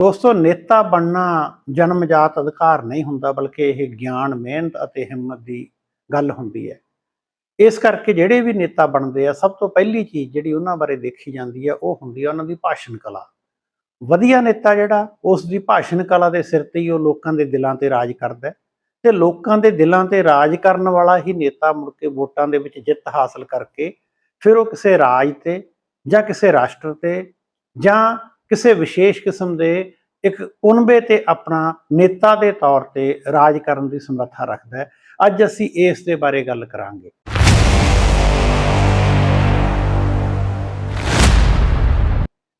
ਦੋਸਤੋ, ਨੇਤਾ ਬਣਨਾ ਜਨਮਜਾਤ ਅਧਿਕਾਰ ਨਹੀਂ ਹੁੰਦਾ, ਬਲਕਿ ਇਹ ਗਿਆਨ, ਮਿਹਨਤ ਅਤੇ ਹਿੰਮਤ ਦੀ ਗੱਲ ਹੁੰਦੀ ਹੈ। ਇਸ ਕਰਕੇ ਜਿਹੜੇ ਵੀ ਨੇਤਾ ਬਣਦੇ ਆ, ਸਭ ਤੋਂ ਪਹਿਲੀ ਚੀਜ਼ ਜਿਹੜੀ ਉਹਨਾਂ ਬਾਰੇ ਦੇਖੀ ਜਾਂਦੀ ਹੈ, ਉਹ ਹੁੰਦੀ ਹੈ ਉਹਨਾਂ ਦੀ ਭਾਸ਼ਣ ਕਲਾ। ਵਧੀਆ ਨੇਤਾ ਜਿਹੜਾ, ਉਸ ਦੀ ਭਾਸ਼ਣ ਕਲਾ ਦੇ ਸਿਰ ਤੇ ਹੀ ਉਹ ਲੋਕਾਂ ਦੇ ਦਿਲਾਂ ਤੇ ਰਾਜ ਕਰਦਾ ਹੈ ਤੇ ਲੋਕਾਂ ਦੇ ਦਿਲਾਂ ਤੇ ਰਾਜ ਕਰਨ ਵਾਲਾ ਹੀ ਨੇਤਾ ਮੁੜ ਕੇ ਵੋਟਾਂ ਦੇ ਵਿੱਚ ਜਿੱਤ ਹਾਸਲ ਕਰਕੇ ਫਿਰ ਉਹ ਕਿਸੇ ਰਾਜ ਤੇ ਜਾਂ ਕਿਸੇ ਰਾਸ਼ਟਰ ਤੇ ਜਾਂ ਕਿਸੇ ਵਿਸ਼ੇਸ਼ ਕਿਸਮ ਦੇ ਇੱਕ ਉਨਬੇ ਤੇ ਆਪਣਾ ਨੇਤਾ ਦੇ ਤੌਰ ਤੇ ਰਾਜ ਕਰਨ ਦੀ ਸਮਰੱਥਾ ਰੱਖਦਾ ਹੈ। ਅੱਜ ਅਸੀਂ ਇਸ ਦੇ ਬਾਰੇ ਗੱਲ ਕਰਾਂਗੇ।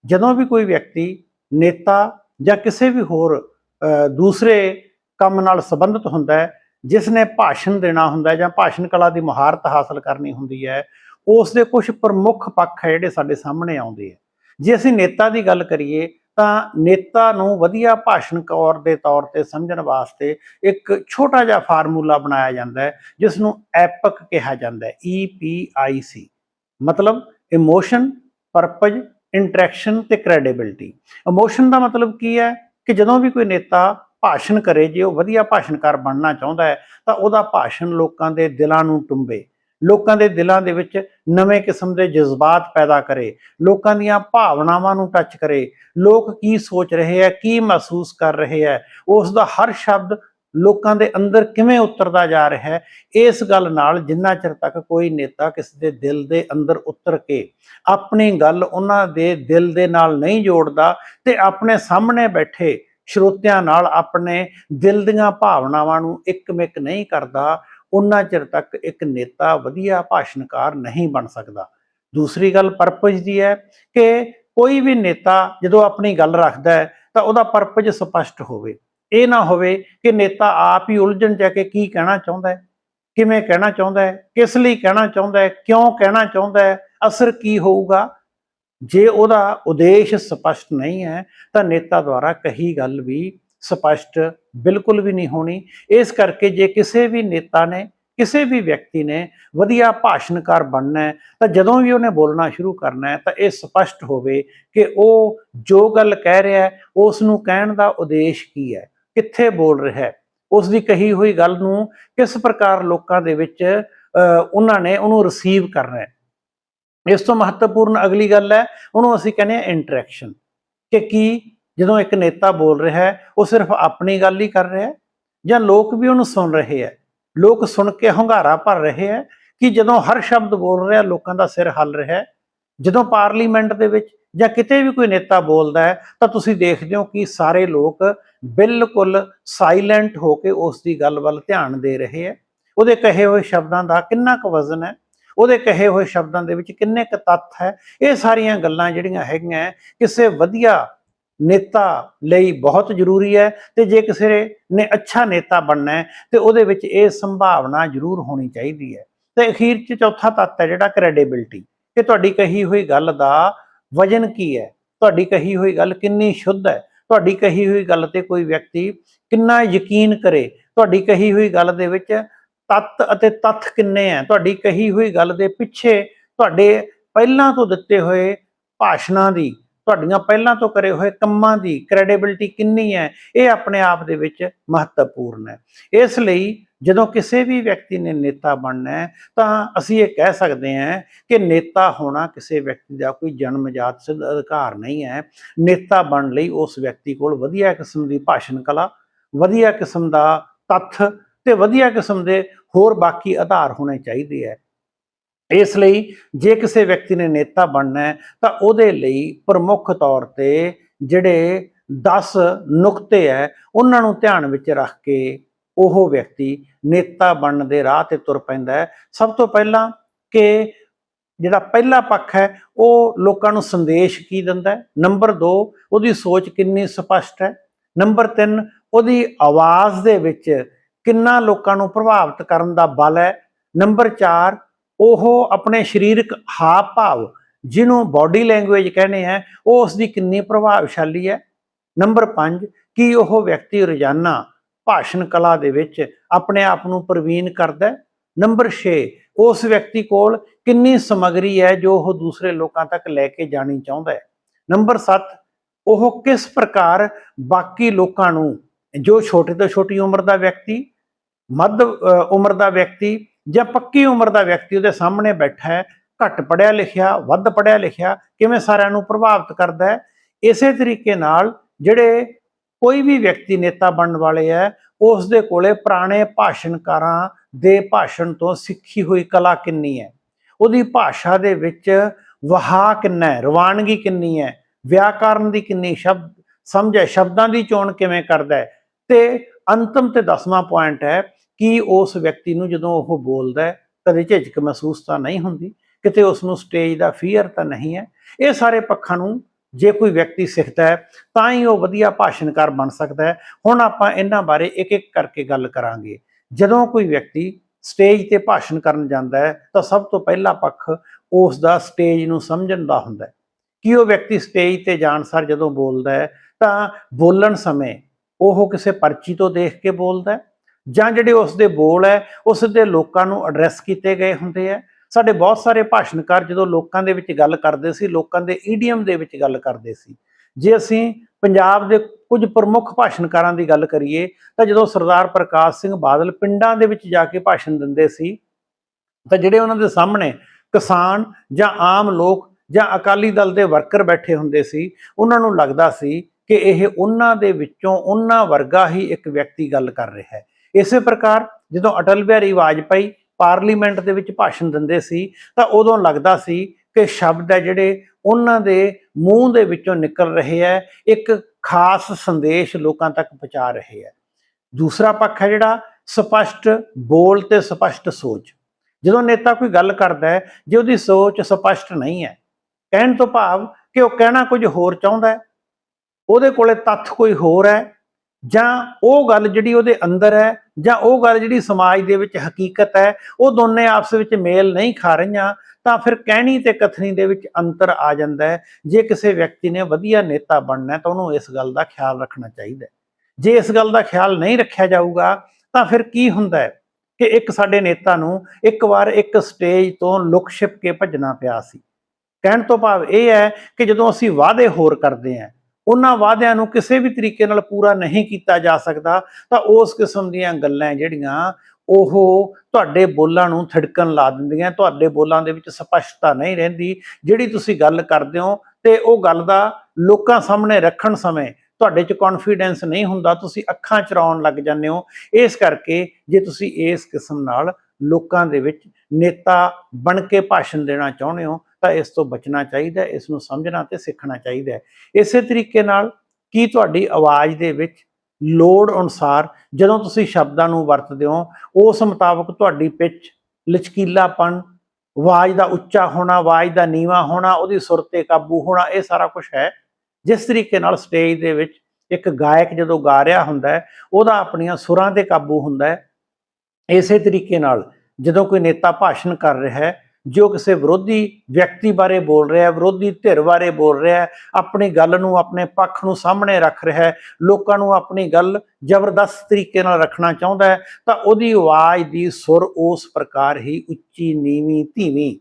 ਜਦੋਂ ਵੀ ਕੋਈ ਵਿਅਕਤੀ ਨੇਤਾ ਜਾਂ ਕਿਸੇ ਵੀ ਹੋਰ ਦੂਸਰੇ ਕੰਮ ਨਾਲ ਸੰਬੰਧਿਤ ਹੁੰਦਾ ਹੈ, ਜਿਸ ਨੇ ਭਾਸ਼ਣ ਦੇਣਾ ਹੁੰਦਾ ਜਾਂ ਭਾਸ਼ਣ ਕਲਾ ਦੀ ਮਹਾਰਤ ਹਾਸਲ ਕਰਨੀ ਹੁੰਦੀ ਹੈ, ਉਸ ਦੇ ਕੁਝ ਪ੍ਰਮੁੱਖ ਪੱਖ ਹੈ ਜਿਹੜੇ ਸਾਡੇ ਸਾਹਮਣੇ ਆਉਂਦੇ ਆ ਜੇ ਅਸੀਂ ਨੇਤਾ ਦੀ ਗੱਲ ਕਰੀਏ ਤਾਂ ਨੇਤਾ ਨੂੰ ਵਧੀਆ ਭਾਸ਼ਣਕਾਰ ਦੇ ਤੌਰ ਤੇ ਸਮਝਣ ਵਾਸਤੇ ਇੱਕ ਛੋਟਾ ਜਿਹਾ ਫਾਰਮੂਲਾ ਬਣਾਇਆ ਜਾਂਦਾ ਹੈ ਜਿਸ ਨੂੰ ਐਪਕ ਕਿਹਾ ਜਾਂਦਾ ਹੈ E P I C ਮਤਲਬ ਇਮੋਸ਼ਨ ਪਰਪਸ ਇੰਟਰੈਕਸ਼ਨ ਤੇ ਕ੍ਰੈਡੀਬਿਲਟੀ ਇਮੋਸ਼ਨ ਦਾ ਮਤਲਬ ਕੀ ਹੈ ਕਿ ਜਦੋਂ ਵੀ ਕੋਈ ਨੇਤਾ ਭਾਸ਼ਣ ਕਰੇ, ਜੇ ਉਹ ਵਧੀਆ ਭਾਸ਼ਣਕਾਰ ਬਣਨਾ ਚਾਹੁੰਦਾ ਹੈ, ਤਾਂ ਉਹਦਾ ਭਾਸ਼ਣ ਲੋਕਾਂ ਦੇ ਦਿਲਾਂ ਨੂੰ ਟੁੰਬੇ। ਲੋਕਾਂ ਦੇ ਦਿਲਾਂ ਦੇ ਵਿੱਚ ਨਵੇਂ ਕਿਸਮ ਦੇ ਜਜ਼ਬਾਤ ਪੈਦਾ ਕਰੇ, ਲੋਕਾਂ ਦੀਆਂ ਭਾਵਨਾਵਾਂ ਨੂੰ ਟੱਚ ਕਰੇ, ਲੋਕ ਕੀ ਸੋਚ ਰਹੇ ਹੈ, ਕੀ ਮਹਿਸੂਸ ਕਰ ਰਹੇ ਹੈ ਉਸ ਦਾ ਹਰ ਸ਼ਬਦ ਲੋਕਾਂ ਦੇ ਅੰਦਰ ਕਿਵੇਂ ਉਤਰਦਾ ਜਾ ਰਿਹਾ ਹੈ, ਇਸ ਗੱਲ ਨਾਲ ਜਿੰਨਾ ਚਿਰ ਤੱਕ ਕੋਈ ਨੇਤਾ ਕਿਸੇ ਦੇ ਦਿਲ ਦੇ ਅੰਦਰ ਉਤਰ ਕੇ ਆਪਣੀ ਗੱਲ ਉਹਨਾਂ ਦੇ ਦਿਲ ਦੇ ਨਾਲ ਨਹੀਂ ਜੋੜਦਾ ਤੇ ਆਪਣੇ ਸਾਹਮਣੇ ਬੈਠੇ ਸਰੋਤਿਆਂ ਨਾਲ ਆਪਣੇ ਦਿਲ ਦੀਆਂ ਭਾਵਨਾਵਾਂ ਨੂੰ ਇੱਕਮਿਕ ਨਹੀਂ ਕਰਦਾ ਉਹਨਾਂ ਚਿਰ ਤੱਕ ਇੱਕ ਨੇਤਾ ਵਧੀਆ ਭਾਸ਼ਣਕਾਰ ਨਹੀਂ ਬਣ ਸਕਦਾ। ਦੂਸਰੀ ਗੱਲ ਪਰਪਸ ਦੀ ਹੈ ਕਿ ਕੋਈ ਵੀ ਨੇਤਾ ਜਦੋਂ ਆਪਣੀ ਗੱਲ ਰੱਖਦਾ ਹੈ ਤਾਂ ਉਹਦਾ ਪਰਪਸ ਸਪਸ਼ਟ ਹੋਵੇ। ਇਹ ਨਾ ਹੋਵੇ ਕਿ ਨੇਤਾ ਆਪ ਹੀ ਉਲਝਣ ਜਾ ਕੇ ਕੀ ਕਹਿਣਾ ਚਾਹੁੰਦਾ ਹੈ, ਕਿਵੇਂ ਕਹਿਣਾ ਚਾਹੁੰਦਾ ਹੈ, ਕਿਸ ਲਈ ਕਹਿਣਾ ਚਾਹੁੰਦਾ ਹੈ, ਕਿਉਂ ਕਹਿਣਾ ਚਾਹੁੰਦਾ ਹੈ, ਅਸਰ ਕੀ ਹੋਊਗਾ। ਜੇ ਉਹਦਾ ਉਦੇਸ਼ ਸਪਸ਼ਟ ਨਹੀਂ ਹੈ ਤਾਂ ਨੇਤਾ ਦੁਆਰਾ ਕਹੀ ਗੱਲ ਵੀ ਸਪਸ਼ਟ ਬਿਲਕੁਲ ਵੀ ਨਹੀਂ ਹੋਣੀ। ਇਸ ਕਰਕੇ ਜੇ ਕਿਸੇ ਵੀ ਨੇਤਾ ਨੇ, ਕਿਸੇ ਵੀ ਵਿਅਕਤੀ ਨੇ ਵਧੀਆ ਭਾਸ਼ਣਕਾਰ ਬਣਨਾ ਹੈ, ਤਾਂ ਜਦੋਂ ਵੀ ਉਹਨੇ ਬੋਲਣਾ ਸ਼ੁਰੂ ਕਰਨਾ ਹੈ, ਤਾਂ ਇਹ ਸਪਸ਼ਟ ਹੋਵੇ ਕਿ ਉਹ ਜੋ ਗੱਲ ਕਹਿ ਰਿਹਾ ਹੈ ਉਸ ਨੂੰ ਕਹਿਣ ਦਾ ਉਦੇਸ਼ ਕੀ ਹੈ, ਕਿੱਥੇ ਬੋਲ ਰਿਹਾ ਹੈ। ਉਸ ਦੀ ਕਹੀ ਹੋਈ ਗੱਲ ਨੂੰ ਕਿਸ ਪ੍ਰਕਾਰ ਲੋਕਾਂ ਦੇ ਵਿੱਚ ਉਹਨਾਂ ਨੇ ਉਹਨੂੰ ਰਿਸੀਵ ਕਰਨਾ ਹੈ। ਇਸ ਤੋਂ ਮਹੱਤਵਪੂਰਨ ਅਗਲੀ ਗੱਲ ਹੈ, ਉਹਨੂੰ ਅਸੀਂ ਕਹਿੰਦੇ ਆ ਇੰਟਰੈਕਸ਼ਨ ਕਿ ਕੀ ਜਦੋਂ ਇੱਕ ਨੇਤਾ ਬੋਲ ਰਿਹਾ ਹੈ, ਉਹ ਸਿਰਫ ਆਪਣੀ ਗੱਲ ਹੀ ਕਰ ਰਿਹਾ ਹੈ ਜਾਂ ਲੋਕ ਵੀ ਉਹਨੂੰ ਸੁਣ ਰਹੇ ਹੈ? ਲੋਕ ਸੁਣ ਕੇ ਹੰਗਾਰਾ ਭਰ ਰਹੇ ਹੈ ਕਿ ਜਦੋਂ ਹਰ ਸ਼ਬਦ ਬੋਲ ਰਿਹਾ, ਲੋਕਾਂ ਦਾ ਸਿਰ ਹੱਲ ਰਿਹਾ ਹੈ? ਜਦੋਂ ਪਾਰਲੀਮੈਂਟ ਦੇ ਵਿੱਚ ਜਾਂ ਕਿਤੇ ਵੀ ਕੋਈ ਨੇਤਾ ਬੋਲਦਾ ਹੈ, ਤਾਂ ਤੁਸੀਂ ਦੇਖਦੇ ਹੋ ਕਿ ਸਾਰੇ ਲੋਕ ਬਿਲਕੁਲ ਸਾਇਲੈਂਟ ਹੋ ਕੇ ਉਸ ਦੀ ਗੱਲ ਵੱਲ ਧਿਆਨ ਦੇ ਰਹੇ ਹੈ। ਉਹਦੇ ਕਹੇ ਹੋਏ ਸ਼ਬਦਾਂ ਦਾ ਕਿੰਨਾ ਕੁ ਵਜ਼ਨ ਹੈ? ਉਹਦੇ ਕਹੇ ਹੋਏ ਸ਼ਬਦਾਂ ਦੇ ਵਿੱਚ ਕਿੰਨੇ ਕੁ ਤੱਥ ਹੈ? ਇਹ ਸਾਰੀਆਂ ਗੱਲਾਂ ਜਿਹੜੀਆਂ ਹੈਗੀਆਂ ਕਿਸੇ ਵਧੀਆ ਨੇਤਾ ਲਈ ਬਹੁਤ ਜ਼ਰੂਰੀ ਹੈ ਤੇ ਜੇ ਕਿਸੇ ਨੇ ਅੱਛਾ ਨੇਤਾ ਬਣਨਾ ਹੈ ਤੇ ਉਹਦੇ ਵਿੱਚ ਇਹ ਸੰਭਾਵਨਾ ਜ਼ਰੂਰ ਹੋਣੀ ਚਾਹੀਦੀ ਹੈ। ਤੇ ਅਖੀਰ 'ਚ ਚੌਥਾ ਤੱਤ ਹੈ ਜਿਹੜਾ ਕ੍ਰੈਡੀਬਿਲਟੀ ਕਿ ਤੁਹਾਡੀ ਕਹੀ ਹੋਈ ਗੱਲ ਦਾ ਵਜਨ ਕੀ ਹੈ? ਤੁਹਾਡੀ ਕਹੀ ਹੋਈ ਗੱਲ ਕਿੰਨੀ ਸ਼ੁੱਧ ਹੈ? ਤੁਹਾਡੀ ਕਹੀ ਹੋਈ ਗੱਲ ਤੇ ਕੋਈ ਵਿਅਕਤੀ ਕਿੰਨਾ ਯਕੀਨ ਕਰੇ? ਤੁਹਾਡੀ ਕਹੀ ਹੋਈ ਗੱਲ ਦੇ ਵਿੱਚ ਤੱਤ ਅਤੇ ਤੱਥ ਕਿੰਨੇ ਹੈ? ਤੁਹਾਡੀ ਕਹੀ ਹੋਈ ਗੱਲ ਦੇ ਪਿੱਛੇ ਤੁਹਾਡੇ ਪਹਿਲਾਂ ਤੋਂ ਦਿੱਤੇ ਹੋਏ ਭਾਸ਼ਣਾਂ ਦੀ ਤੁਹਾਡੀਆਂ ਪਹਿਲਾਂ ਤੋਂ ਕਰੇ ਹੋਏ ਕੰਮਾਂ ਦੀ ਕ੍ਰੈਡੀਬਿਲਟੀ ਕਿੰਨੀ ਹੈ, ਇਹ ਆਪਣੇ ਆਪ ਦੇ ਵਿੱਚ ਮਹੱਤਵਪੂਰਨ ਹੈ। ਇਸ ਲਈ ਜਦੋਂ ਕਿਸੇ ਵੀ ਵਿਅਕਤੀ ਨੇ ਨੇਤਾ ਬਣਨਾ ਹੈ, ਤਾਂ ਅਸੀਂ ਇਹ ਕਹਿ ਸਕਦੇ ਹਾਂ ਕਿ ਨੇਤਾ ਹੋਣਾ ਕਿਸੇ ਵਿਅਕਤੀ ਦਾ ਕੋਈ ਜਨਮਜਾਤ ਸਿੱਧ ਅਧਿਕਾਰ ਨਹੀਂ ਹੈ। ਨੇਤਾ ਬਣਨ ਲਈ ਉਸ ਵਿਅਕਤੀ ਕੋਲ ਵਧੀਆ ਕਿਸਮ ਦੀ ਭਾਸ਼ਣ ਕਲਾ, ਵਧੀਆ ਕਿਸਮ ਦਾ ਤੱਥ ਤੇ ਵਧੀਆ ਕਿਸਮ ਦੇ ਹੋਰ ਬਾਕੀ ਆਧਾਰ ਹੋਣੇ ਚਾਹੀਦੇ ਹੈ। ਇਸ ਲਈ ਜੇ ਕਿਸੇ ਵਿਅਕਤੀ ਨੇ ਨੇਤਾ ਬਣਨਾ ਹੈ, ਤਾਂ ਉਹਦੇ ਲਈ ਪ੍ਰਮੁੱਖ ਤੌਰ ਤੇ ਜਿਹੜੇ 10 ਨੁਕਤੇ ਹੈ, ਉਹਨਾਂ ਨੂੰ ਧਿਆਨ ਵਿੱਚ ਰੱਖ ਕੇ ਉਹ ਵਿਅਕਤੀ ਨੇਤਾ ਬਣਨ ਦੇ ਰਾਹ ਤੇ ਤੁਰ ਪੈਂਦਾ ਹੈ। ਸਭ ਤੋਂ ਪਹਿਲਾਂ ਕਿ ਜਿਹੜਾ ਪਹਿਲਾ ਪੱਖ ਹੈ, ਉਹ ਲੋਕਾਂ ਨੂੰ ਸੰਦੇਸ਼ ਕੀ ਦਿੰਦਾ ਹੈ? ਨੰਬਰ 2 ਉਹਦੀ ਸੋਚ ਕਿੰਨੀ ਸਪਸ਼ਟ ਹੈ? ਨੰਬਰ 3 ਉਹਦੀ ਆਵਾਜ਼ ਦੇ ਵਿੱਚ ਕਿੰਨਾ ਲੋਕਾਂ ਨੂੰ ਪ੍ਰਭਾਵਿਤ ਕਰਨ ਦਾ ਬਲ ਹੈ? ਨੰਬਰ 4 ਉਹ ਆਪਣੇ ਸਰੀਰਕ ਹਾਵ ਭਾਵ ਜਿਹਨੂੰ ਬਾਡੀ ਲੈਂਗੁਏਜ ਕਹਿੰਦੇ ਆ, ਉਹ ਉਸ ਦੀ ਕਿੰਨੀ ਪ੍ਰਭਾਵਸ਼ਾਲੀ ਹੈ? ਨੰਬਰ 5 ਕੀ ਉਹ ਵਿਅਕਤੀ ਰੋਜ਼ਾਨਾ ਭਾਸ਼ਣ ਕਲਾ ਦੇ ਵਿੱਚ ਆਪਣੇ ਆਪ ਨੂੰ ਪ੍ਰਵੀਨ ਕਰਦਾ ਨੰਬਰ 6 ਉਸ ਵਿਅਕਤੀ ਕੋਲ ਕਿੰਨੀ ਸਮੱਗਰੀ ਹੈ ਜੋ ਉਹ ਦੂਸਰੇ ਲੋਕਾਂ ਤੱਕ ਲੈ ਕੇ ਜਾਣੀ ਚਾਹੁੰਦਾ ਹੈ? ਨੰਬਰ 7 ਉਹ ਕਿਸ ਪ੍ਰਕਾਰ ਬਾਕੀ ਲੋਕਾਂ ਨੂੰ, ਜੋ ਛੋਟੇ ਤੋਂ ਛੋਟੀ ਉਮਰ ਦਾ ਵਿਅਕਤੀ, ਮੱਧ ਉਮਰ ਦਾ ਵਿਅਕਤੀ ਜਾਂ ਪੱਕੀ ਉਮਰ ਦਾ ਵਿਅਕਤੀ ਉਹਦੇ ਸਾਹਮਣੇ ਬੈਠਾ ਹੈ, ਘੱਟ ਪੜਿਆ ਲਿਖਿਆ, ਵੱਧ ਪੜਿਆ ਲਿਖਿਆ, ਕਿਵੇਂ ਸਾਰਿਆਂ ਨੂੰ ਪ੍ਰਭਾਵਿਤ ਕਰਦਾ ਹੈ, ਇਸੇ ਤਰੀਕੇ ਨਾਲ ਜਿਹੜੇ ਕੋਈ ਵੀ ਵਿਅਕਤੀ ਨੇਤਾ ਬਣਨ ਵਾਲੇ ਹੈ ਉਸ ਦੇ ਕੋਲੇ ਪੁਰਾਣੇ ਭਾਸ਼ਣਕਾਰਾਂ ਦੇ ਭਾਸ਼ਣ ਤੋਂ ਸਿੱਖੀ ਹੋਈ ਕਲਾ ਕਿੰਨੀ ਹੈ? ਉਹਦੀ ਭਾਸ਼ਾ ਦੇ ਵਿੱਚ ਵਹਾ ਕਿੰਨਾ ਹੈ, ਰਵਾਨਗੀ ਕਿੰਨੀ ਹੈ, ਵਿਆਕਰਨ ਦੀ ਕਿੰਨੀ ਸ਼ਬਦ, ਸਮਝ ਹੈ, ਸ਼ਬਦਾਂ ਦੀ ਚੋਣ ਕਿਵੇਂ ਕਰਦਾ ਹੈ? ਤੇ ਅੰਤਮ ਤੇ ਦਸਵਾਂ ਪੁਆਇੰਟ ਹੈ ਕਿ ਉਸ ਵਿਅਕਤੀ ਨੂੰ ਜਦੋਂ ਉਹ ਬੋਲਦਾ ਹੈ, ਕਦੇ ਝਿਜਕ ਮਹਿਸੂਸ ਤਾਂ ਨਹੀਂ ਹੁੰਦੀ? ਕਿਤੇ ਉਸ ਨੂੰ ਸਟੇਜ ਦਾ ਫੀਅਰ ਤਾਂ ਨਹੀਂ ਹੈ? ਇਹ ਸਾਰੇ ਪੱਖਾਂ ਨੂੰ ਜੇ ਕੋਈ ਵਿਅਕਤੀ ਸਿੱਖਦਾ ਹੈ, ਤਾਂ ਹੀ ਉਹ ਵਧੀਆ ਭਾਸ਼ਣਕਾਰ ਬਣ ਸਕਦਾ ਹੈ। ਹੁਣ ਆਪਾਂ ਇਹਨਾਂ ਬਾਰੇ ਇੱਕ ਇੱਕ ਕਰਕੇ ਗੱਲ ਕਰਾਂਗੇ। ਜਦੋਂ ਕੋਈ ਵਿਅਕਤੀ ਸਟੇਜ ਤੇ ਭਾਸ਼ਣ ਕਰਨ ਜਾਂਦਾ ਹੈ, ਤਾਂ ਸਭ ਤੋਂ ਪਹਿਲਾ ਪੱਖ ਉਸ ਦਾ ਸਟੇਜ ਨੂੰ ਸਮਝਣ ਦਾ ਹੁੰਦਾ ਹੈ। ਕਿ ਉਹ ਵਿਅਕਤੀ ਸਟੇਜ ਤੇ ਜਾਣ ਸਰ ਜਦੋਂ ਬੋਲਦਾ ਹੈ, ਤਾਂ ਬੋਲਣ ਸਮੇਂ ਉਹ ਕਿਸੇ ਪਰਚੀ ਤੋਂ ਦੇਖ ਕੇ ਬੋਲਦਾ ਹੈ? ਜਾਂ ਜਿਹੜੇ ਉਸ ਦੇ ਬੋਲ ਹੈ ਉਸ ਦੇ ਲੋਕਾਂ ਨੂੰ ਐਡਰੈਸ ਕੀਤੇ ਗਏ ਹੁੰਦੇ ਹੈ। ਸਾਡੇ ਬਹੁਤ ਸਾਰੇ ਭਾਸ਼ਣਕਾਰ ਜਦੋਂ ਲੋਕਾਂ ਦੇ ਵਿੱਚ ਗੱਲ ਕਰਦੇ ਸੀ, ਲੋਕਾਂ ਦੇ ਈਡੀਅਮ ਦੇ ਵਿੱਚ ਗੱਲ ਕਰਦੇ ਸੀ। ਜੇ ਅਸੀਂ ਪੰਜਾਬ ਦੇ ਕੁਝ ਪ੍ਰਮੁੱਖ ਭਾਸ਼ਣਕਾਰਾਂ ਦੀ ਗੱਲ ਕਰੀਏ, ਤਾਂ ਜਦੋਂ ਸਰਦਾਰ ਪ੍ਰਕਾਸ਼ ਸਿੰਘ ਬਾਦਲ ਪਿੰਡਾਂ ਦੇ ਵਿੱਚ ਜਾ ਕੇ ਭਾਸ਼ਣ ਦਿੰਦੇ ਸੀ, ਤਾਂ ਜਿਹੜੇ ਉਹਨਾਂ ਦੇ ਸਾਹਮਣੇ ਕਿਸਾਨ ਜਾਂ ਆਮ ਲੋਕ ਜਾਂ ਅਕਾਲੀ ਦਲ ਦੇ ਵਰਕਰ ਬੈਠੇ ਹੁੰਦੇ ਸੀ, ਉਹਨਾਂ ਨੂੰ ਲੱਗਦਾ ਸੀ ਕਿ ਇਹ ਉਹਨਾਂ ਦੇ ਵਿੱਚੋਂ ਉਹਨਾਂ ਵਰਗਾ ਹੀ ਇੱਕ ਵਿਅਕਤੀ ਗੱਲ ਕਰ ਰਿਹਾ ਹੈ। ਇਸੇ ਪ੍ਰਕਾਰ ਜਦੋਂ ਅਟਲ ਬਿਹਾਰੀ ਵਾਜਪਾਈ ਪਾਰਲੀਮੈਂਟ ਦੇ ਵਿੱਚ ਭਾਸ਼ਣ ਦਿੰਦੇ ਸੀ, ਤਾਂ ਉਦੋਂ ਲੱਗਦਾ ਸੀ ਕਿ ਸ਼ਬਦ ਹੈ ਜਿਹੜੇ ਉਹਨਾਂ ਦੇ ਮੂੰਹ ਦੇ ਵਿੱਚੋਂ ਨਿਕਲ ਰਹੇ ਹੈ, ਇੱਕ ਖਾਸ ਸੰਦੇਸ਼ ਲੋਕਾਂ ਤੱਕ ਪਹੁੰਚਾ ਰਹੇ ਹੈ। ਦੂਸਰਾ ਪੱਖ ਹੈ ਜਿਹੜਾ ਸਪਸ਼ਟ ਬੋਲ ਤੇ ਸਪਸ਼ਟ ਸੋਚ। ਜਦੋਂ ਨੇਤਾ ਕੋਈ ਗੱਲ ਕਰਦਾ ਹੈ, ਜੇ ਉਹਦੀ ਸੋਚ ਸਪਸ਼ਟ ਨਹੀਂ ਹੈ, ਕਹਿਣ ਤੋਂ ਭਾਵ ਕਿ ਉਹ ਕਹਿਣਾ ਕੁਝ ਹੋਰ ਚਾਹੁੰਦਾ ਹੈ, ਉਹਦੇ ਕੋਲੇ ਤੱਥ ਕੋਈ ਹੋਰ ਹੈ ਜਾਂ ਉਹ ਗੱਲ ਜਿਹੜੀ ਉਹਦੇ ਅੰਦਰ ਹੈ, ਜਾਂ ਉਹ ਗੱਲ ਜਿਹੜੀ ਸਮਾਜ ਦੇ ਵਿੱਚ ਹਕੀਕਤ ਹੈ, ਉਹ ਦੋਨੇ ਆਪਸ ਵਿੱਚ ਮੇਲ ਨਹੀਂ ਖਾ ਰਹੀਆਂ, ਤਾਂ ਫਿਰ ਕਹਿਣੀ ਤੇ ਕਥਨੀ ਦੇ ਵਿੱਚ ਅੰਤਰ ਆ ਜਾਂਦਾ ਹੈ। ਜੇ ਕਿਸੇ ਵਿਅਕਤੀ ਨੇ ਵਧੀਆ ਨੇਤਾ ਬਣਨਾ ਤਾਂ ਉਹਨੂੰ ਇਸ ਗੱਲ ਦਾ ਖਿਆਲ ਰੱਖਣਾ ਚਾਹੀਦਾ ਜੇ ਇਸ ਗੱਲ ਦਾ ਖਿਆਲ ਨਹੀਂ ਰੱਖਿਆ ਜਾਊਗਾ, ਤਾਂ ਫਿਰ ਕੀ ਹੁੰਦਾ ਹੈ ਕਿ ਇੱਕ ਸਾਡੇ ਨੇਤਾ ਨੂੰ ਇੱਕ ਵਾਰ ਇੱਕ ਸਟੇਜ ਤੋਂ ਲੁਕ ਛਿਪ ਕੇ ਭੱਜਣਾ ਪਿਆ ਸੀ। ਕਹਿਣ ਤੋਂ ਭਾਵ ਇਹ ਹੈ ਕਿ ਜਦੋਂ ਅਸੀਂ ਵਾਅਦੇ ਹੋਰ ਕਰਦੇ ਹਾਂ ਉਹਨਾਂ ਵਾਅਦਿਆਂ ਨੂੰ ਕਿਸੇ ਵੀ ਤਰੀਕੇ ਨਾਲ ਪੂਰਾ ਨਹੀਂ ਕੀਤਾ ਜਾ ਸਕਦਾ, ਤਾਂ ਉਸ ਕਿਸਮ ਦੀਆਂ ਗੱਲਾਂ ਜਿਹੜੀਆਂ ਉਹ ਤੁਹਾਡੇ ਬੋਲਾਂ ਨੂੰ ਥੜਕਣ ਲਾ ਦਿੰਦੀਆਂ, ਤੁਹਾਡੇ ਬੋਲਾਂ ਦੇ ਵਿੱਚ ਸਪਸ਼ਟਤਾ ਨਹੀਂ ਰਹਿੰਦੀ। ਜਿਹੜੀ ਤੁਸੀਂ ਗੱਲ ਕਰਦੇ ਹੋ ਤੇ ਉਹ ਗੱਲ ਦਾ ਲੋਕਾਂ ਸਾਹਮਣੇ ਰੱਖਣ ਸਮੇਂ ਤੁਹਾਡੇ 'ਚ ਕੌਨਫੀਡੈਂਸ ਨਹੀਂ ਹੁੰਦਾ, ਤੁਸੀਂ ਅੱਖਾਂ ਚਰਾਉਣ ਲੱਗ ਜਾਂਦੇ ਹੋ। ਇਸ ਕਰਕੇ ਜੇ ਤੁਸੀਂ ਇਸ ਕਿਸਮ ਨਾਲ ਲੋਕਾਂ ਦੇ ਵਿੱਚ ਨੇਤਾ ਬਣ ਕੇ ਭਾਸ਼ਣ ਦੇਣਾ ਚਾਹੁੰਦੇ ਹੋ ਤਾਂ ਇਸ ਤੋਂ ਬਚਣਾ ਚਾਹੀਦਾ ਇਸ ਨੂੰ ਸਮਝਣਾ ਤੇ ਸਿੱਖਣਾ ਚਾਹੀਦਾ ਹੈ। ਇਸੇ ਤਰੀਕੇ ਨਾਲ ਕੀ ਤੁਹਾਡੀ ਆਵਾਜ਼ ਦੇ ਵਿੱਚ ਲੋੜ ਅਨੁਸਾਰ ਜਦੋਂ ਤੁਸੀਂ ਸ਼ਬਦਾਂ ਨੂੰ ਵਰਤਦੇ ਹੋ, ਉਸ ਮੁਤਾਬਕ ਤੁਹਾਡੀ ਪਿੱਚ ਲਚਕੀਲਾਪਣ ਆਵਾਜ਼ ਦਾ ਉੱਚਾ ਹੋਣਾ, ਆਵਾਜ਼ ਦਾ ਨੀਵਾ ਹੋਣਾ, ਉਹਦੀ ਸੁਰ ਤੇ ਕਾਬੂ ਹੋਣਾ, ਇਹ ਸਾਰਾ ਕੁਝ ਹੈ। ਜਿਸ ਤਰੀਕੇ ਨਾਲ ਸਟੇਜ ਦੇ ਵਿੱਚ ਇੱਕ ਗਾਇਕ ਜਦੋਂ ਗਾ ਰਿਹਾ ਹੁੰਦਾ ਹੈ, ਉਹਦਾ ਆਪਣੀਆਂ ਸੁਰਾਂ ਤੇ ਕਾਬੂ ਹੁੰਦਾ ਹੈ। ਇਸੇ ਤਰੀਕੇ ਨਾਲ ਜਦੋਂ ਕੋਈ ਨੇਤਾ ਭਾਸ਼ਣ ਕਰ ਰਿਹਾ ਹੈ ਜੋ ਕਿਸੇ ਵਿਰੋਧੀ ਵਿਅਕਤੀ ਬਾਰੇ ਬੋਲ ਰਿਹਾ ਹੈ, ਵਿਰੋਧੀ ਧਿਰ ਬਾਰੇ ਬੋਲ ਰਿਹਾ ਹੈ, ਆਪਣੀ ਗੱਲ ਨੂੰ ਆਪਣੇ ਪੱਖ ਨੂੰ ਸਾਹਮਣੇ ਰੱਖ ਰਿਹਾ ਹੈ, ਲੋਕਾਂ ਨੂੰ ਆਪਣੀ ਗੱਲ ਜ਼ਬਰਦਸਤ ਤਰੀਕੇ ਨਾਲ ਰੱਖਣਾ ਚਾਹੁੰਦਾ ਹੈ, ਤਾਂ ਉਹਦੀ ਆਵਾਜ਼ ਦੀ ਸੁਰ ਉਸ ਪ੍ਰਕਾਰ ਹੀ ਉੱਚੀ, ਨੀਵੀਂ, ਧੀਵੀਂ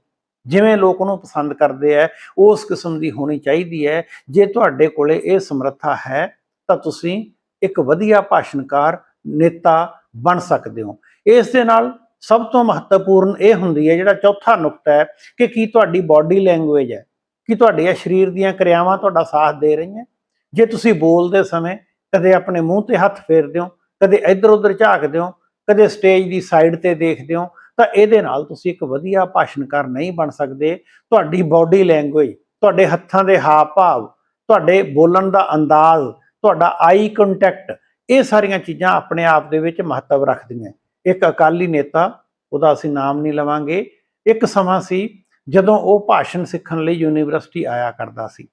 ਜਿਵੇਂ ਲੋਕ ਉਹਨੂੰ ਪਸੰਦ ਕਰਦੇ ਆ ਉਸ ਕਿਸਮ ਦੀ ਹੋਣੀ ਚਾਹੀਦੀ ਹੈ। ਜੇ ਤੁਹਾਡੇ ਕੋਲੇ ਇਹ ਸਮਰੱਥਾ ਹੈ, ਤਾਂ ਤੁਸੀਂ ਇੱਕ ਵਧੀਆ ਭਾਸ਼ਣਕਾਰ ਨੇਤਾ ਬਣ ਸਕਦੇ ਹੋ। ਇਸ ਦੇ ਨਾਲ ਸਭ ਤੋਂ ਮਹੱਤਵਪੂਰਨ ਇਹ ਹੁੰਦੀ ਹੈ ਜਿਹੜਾ ਚੌਥਾ ਨੁਕਤਾ ਹੈ ਕਿ ਕੀ ਤੁਹਾਡੀ ਬਾਡੀ ਲੈਂਗੁਏਜ ਹੈ, ਕਿ ਤੁਹਾਡੀਆਂ ਸਰੀਰ ਦੀਆਂ ਕਿਰਿਆਵਾਂ ਤੁਹਾਡਾ ਸਾਥ ਦੇ ਰਹੀਆਂ। ਜੇ ਤੁਸੀਂ ਬੋਲਦੇ ਸਮੇਂ ਕਦੇ ਆਪਣੇ ਮੂੰਹ ਤੇ ਹੱਥ ਫੇਰਦੇ ਹੋ, ਕਦੇ ਇੱਧਰ ਉੱਧਰ ਝਾਕਦੇ ਹੋ, ਕਦੇ ਸਟੇਜ ਦੀ ਸਾਈਡ ਤੇ ਦੇਖਦੇ ਹੋ, ਤਾਂ ਇਹਦੇ ਨਾਲ ਤੁਸੀਂ ਇੱਕ ਵਧੀਆ ਭਾਸ਼ਣਕਾਰ ਨਹੀਂ ਬਣ ਸਕਦੇ। ਤੁਹਾਡੀ ਬਾਡੀ ਲੈਂਗੁਏਜ ਤੁਹਾਡੇ ਹੱਥਾਂ ਦੇ ਹਾਵ ਭਾਵ ਤੁਹਾਡੇ ਬੋਲਣ ਦਾ ਅੰਦਾਜ਼, ਤੁਹਾਡਾ ਆਈ ਕੰਟੈਕਟ ਇਹ ਸਾਰੀਆਂ ਚੀਜ਼ਾਂ ਆਪਣੇ ਆਪ ਦੇ ਵਿੱਚ ਮਹੱਤਵ ਰੱਖਦੀਆਂ। ਇੱਕ ਅਕਾਲੀ ਨੇਤਾ, ਉਹਦਾ ਅਸੀਂ ਨਾਮ ਨਹੀਂ ਲਵਾਂਗੇ। ਇੱਕ ਸਮਾਂ ਸੀ ਜਦੋਂ ਉਹ ਭਾਸ਼ਣ ਸਿੱਖਣ ਲਈ ਯੂਨੀਵਰਸਿਟੀ ਆਇਆ ਕਰਦਾ ਸੀ।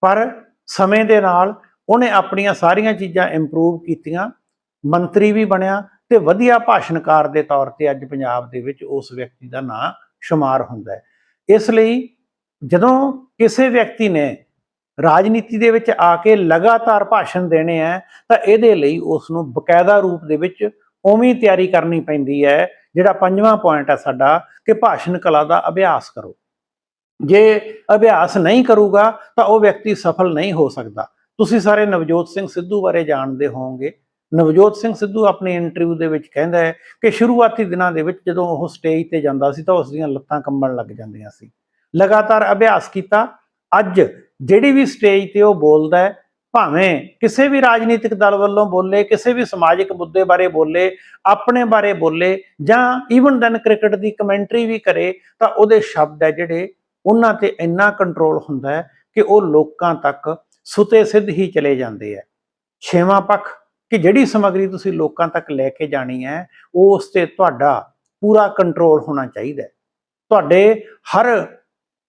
ਪਰ ਸਮੇਂ ਦੇ ਨਾਲ ਉਹਨੇ ਆਪਣੀਆਂ ਸਾਰੀਆਂ ਚੀਜ਼ਾਂ ਇੰਪਰੂਵ ਕੀਤੀਆਂ, ਮੰਤਰੀ ਵੀ ਬਣਿਆ ਤੇ ਵਧੀਆ ਭਾਸ਼ਣਕਾਰ ਦੇ ਤੌਰ ਤੇ ਅੱਜ ਪੰਜਾਬ ਦੇ ਵਿੱਚ ਉਸ ਵਿਅਕਤੀ ਦਾ ਨਾਂ ਸ਼ੁਮਾਰ ਹੁੰਦਾ ਹੈ। ਇਸ ਲਈ ਜਦੋਂ ਕਿਸੇ ਵਿਅਕਤੀ ਨੇ ਰਾਜਨੀਤੀ ਦੇ ਵਿੱਚ ਆ ਕੇ ਲਗਾਤਾਰ ਭਾਸ਼ਣ ਦੇਣੇ ਆ ਤਾਂ ਇਹਦੇ ਲਈ ਉਸ ਨੂੰ ਬਕਾਇਦਾ ਰੂਪ ਦੇ ਵਿੱਚ ਉਵੇਂ ਤਿਆਰੀ ਕਰਨੀ ਪੈਂਦੀ ਹੈ। ਜਿਹੜਾ ਪੰਜਵਾਂ ਪੁਆਇੰਟ ਹੈ ਸਾਡਾ ਕਿ ਭਾਸ਼ਣ ਕਲਾ ਦਾ ਅਭਿਆਸ ਕਰੋ। ਜੇ ਅਭਿਆਸ ਨਹੀਂ ਕਰੂਗਾ ਤਾਂ ਉਹ ਵਿਅਕਤੀ ਸਫਲ ਨਹੀਂ ਹੋ ਸਕਦਾ। ਤੁਸੀਂ ਸਾਰੇ ਨਵਜੋਤ ਸਿੰਘ ਸਿੱਧੂ ਬਾਰੇ ਜਾਣਦੇ ਹੋਵੋਗੇ। ਨਵਜੋਤ ਸਿੰਘ ਸਿੱਧੂ ਆਪਣੇ ਇੰਟਰਵਿਊ ਦੇ ਵਿੱਚ ਕਹਿੰਦਾ ਹੈ ਕਿ ਸ਼ੁਰੂਆਤੀ ਦਿਨਾਂ ਦੇ ਵਿੱਚ ਜਦੋਂ ਉਹ ਸਟੇਜ ਤੇ ਜਾਂਦਾ ਸੀ ਤਾਂ ਉਸ ਦੀਆਂ ਲੱਤਾਂ ਕੰਬਣ ਲੱਗ ਜਾਂਦੀਆਂ ਸੀ। ਲਗਾਤਾਰ ਅਭਿਆਸ ਕੀਤਾ। ਅੱਜ ਜਿਹੜੀ ਵੀ ਸਟੇਜ ਤੇ ਉਹ ਬੋਲਦਾ ਹੈ ਭਾਵੇਂ ਕਿਸੇ ਵੀ ਰਾਜਨੀਤਿਕ ਦਲ ਵੱਲੋਂ ਬੋਲੇ, ਕਿਸੇ ਵੀ ਸਮਾਜਿਕ ਮੁੱਦੇ ਬਾਰੇ ਬੋਲੇ, ਆਪਣੇ ਬਾਰੇ ਬੋਲੇ, ਜਾਂ ਈਵਨ ਦੈਨ ਕ੍ਰਿਕਟ ਦੀ ਕਮੈਂਟਰੀ ਵੀ ਕਰੇ, ਤਾਂ ਉਹਦੇ ਸ਼ਬਦ ਹੈ ਜਿਹੜੇ ਉਹਨਾਂ ਤੇ ਇੰਨਾ ਕੰਟਰੋਲ ਹੁੰਦਾ ਹੈ ਕਿ ਉਹ ਲੋਕਾਂ ਤੱਕ ਸੁਤੇ ਸਿੱਧ ਹੀ ਚਲੇ ਜਾਂਦੇ ਹੈ। ਛੇਵਾਂ ਪੱਖ, ਕਿ ਜਿਹੜੀ ਸਮੱਗਰੀ ਤੁਸੀਂ ਲੋਕਾਂ ਤੱਕ ਲੈ ਕੇ ਜਾਣੀ ਹੈ, ਉਸ ਤੇ ਤੁਹਾਡਾ ਪੂਰਾ ਕੰਟਰੋਲ ਹੋਣਾ ਚਾਹੀਦਾ ਤੁਹਾਡੇ ਹਰ